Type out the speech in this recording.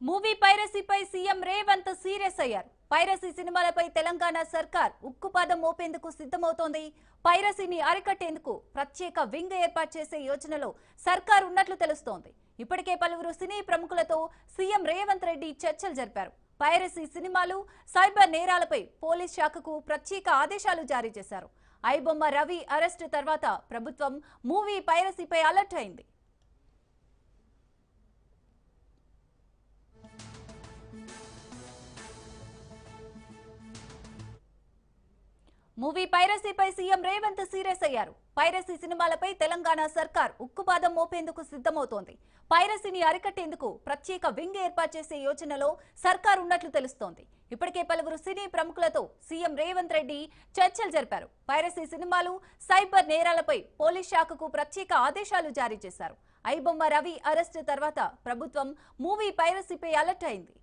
Movie పైరసీపై CM Revanth serious అయ్యారు. Piracy సినిమాలపై తెలంగాణ సర్కార్ ఉక్కుపాదం మోపేందుకు సిద్ధమవుతోంది. పైరసీని అరికట్టేందుకు ప్రత్యేక వింగ్ ఏర్పాటు చేసే యోచనలో సర్కార్ ఉన్నట్లు తెలుస్తోంది. ఇప్పటికే పలువురు సినీ ప్రముఖులతో సీఎం రేవంత్ రెడ్డి చర్చలు జరిపారు. పైరసీ సినిమాలు సైబర్ నేరాలపై పోలీస్ శాఖకు ప్రత్యేక ఆదేశాలు జారీ చేశారు. ఐబొమ్మ రవి అరెస్టు తర్వాత ప్రభుత్వం మూవీ పైరసీపై అలర్ట్ అయింది. మూవీ పైరసీపై సీఎం రేవంత్ సీరియస్ అయ్యారు. పైరసీ సినిమాలపై తెలంగాణ సర్కార్ ఉక్కుపాదం మోపేందుకు సిద్ధమవుతోంది. పైరసీని అరికట్టేందుకు ప్రత్యేక వింగ్ ఏర్పాటు చేసే యోచనలో సర్కార్ ఉన్నట్లు తెలుస్తోంది. ఇప్పటికే పలువురు సినీ ప్రముఖులతో సీఎం రేవంత్ రెడ్డి చర్చలు జరిపారు. పైరసీ సినిమాలు సైబర్ నేరాలపై పోలీస్ శాఖకు ప్రత్యేక ఆదేశాలు జారీ చేశారు. ఐబొమ్మ రవి అరెస్టు తర్వాత ప్రభుత్వం మూవీ పైరసీపై అలర్ట్ అయింది.